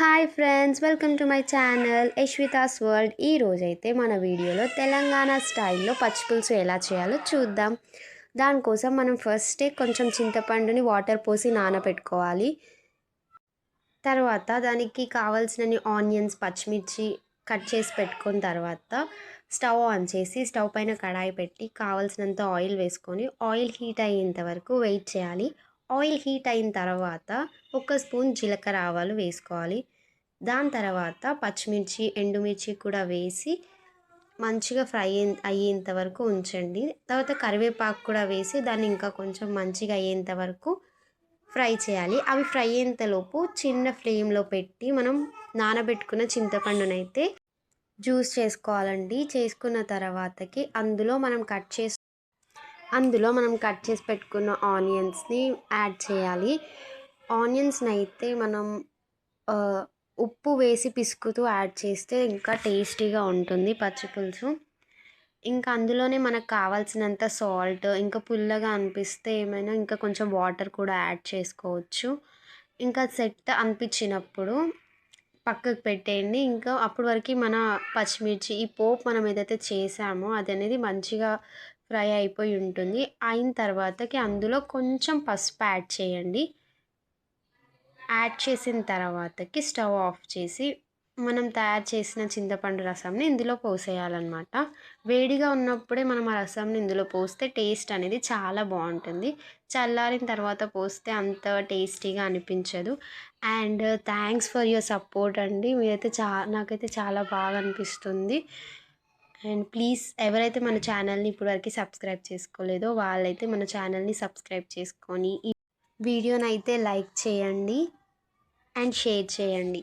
Hi friends welcome to my channel Yashwita's world. ఈ రోజైతే మన వీడియోలో తెలంగాణ స్టైల్లో పచ్చిపులుసు ఎలా చేయాలో చూద్దాం. దానికోసం మనం ఫస్టే కొంచెం చింతపండుని వాటర్ పోసి నానబెట్టుకోవాలి తర్వాత దానికి కావాల్సినన్ని ఆనియన్స్ పచ్చిమిర్చి కట్ చేసి పెట్టుకున్న తర్వాత స్టవ్ ఆన్ చేసి స్టవ్ పైన కడాయి పెట్టి కావాల్సినంత ఆయిల్ వేసుకొని ఆయిల్ హీట్ అయ్యేంత వరకు వెయిట్ చేయాలి. ఆయిల్ హీట్ అయిన తర్వాత ఒక స్పూన్ జీలకర్ర ఆవాలు వేసుకోవాలి. దాని తర్వాత పచ్చిమిర్చి ఎండుమిర్చి కూడా వేసి మంచిగా ఫ్రై అయ్యేంత వరకు ఉంచండి. తర్వాత కరివేపాకు కూడా వేసి దాన్ని ఇంకా కొంచెం మంచిగా అయ్యేంత వరకు ఫ్రై చేయాలి. అవి ఫ్రై అయ్యేంతలోపు చిన్న ఫ్లేమ్లో పెట్టి మనం నానబెట్టుకున్న చింతపండునైతే జ్యూస్ చేసుకోవాలండి. చేసుకున్న తర్వాతకి అందులో మనం కట్ చేసి అందులో మనం కట్ చేసి పెట్టుకున్న ఆనియన్స్ని యాడ్ చేయాలి. ఆనియన్స్ని అయితే మనం ఉప్పు వేసి పిసుకుతూ యాడ్ చేస్తే ఇంకా టేస్టీగా ఉంటుంది పచ్చి పులుసు. ఇంకా అందులోనే మనకు కావాల్సినంత సాల్ట్ ఇంకా పుల్లగా అనిపిస్తే ఏమైనా ఇంకా కొంచెం వాటర్ కూడా యాడ్ చేసుకోవచ్చు. ఇంకా సెట్ అనిపించినప్పుడు పక్కకు పెట్టేయండి. ఇంకా అప్పటి వరకు మన పచ్చిమిర్చి ఈ పోపు మనం ఏదైతే చేసామో అది అనేది మంచిగా ఫ్రై అయిపోయి ఉంటుంది. అయిన తర్వాతకి అందులో కొంచెం పసుపు యాడ్ చేయండి. యాడ్ చేసిన తర్వాతకి స్టవ్ ఆఫ్ చేసి మనం తయారు చేసిన చింతపండు రసంని ఇందులో పోసేయాలన్నమాట. వేడిగా ఉన్నప్పుడే మనం ఆ రసంని ఇందులో పోస్తే టేస్ట్ అనేది చాలా బాగుంటుంది. చల్లారిన తర్వాత పోస్తే అంత టేస్టీగా అనిపించదు. And thanks for your support అండి. మీరైతే చా నాకైతే చాలా బాగా అనిపిస్తుంది. అండ్ ప్లీజ్ ఎవరైతే మన ఛానల్ని ఇప్పటివరకు సబ్స్క్రైబ్ చేసుకోలేదో వాళ్ళైతే మన ఛానల్ని సబ్స్క్రైబ్ చేసుకొని ఈ వీడియోని అయితే లైక్ చేయండి. అండ్ షేర్ చేయండి.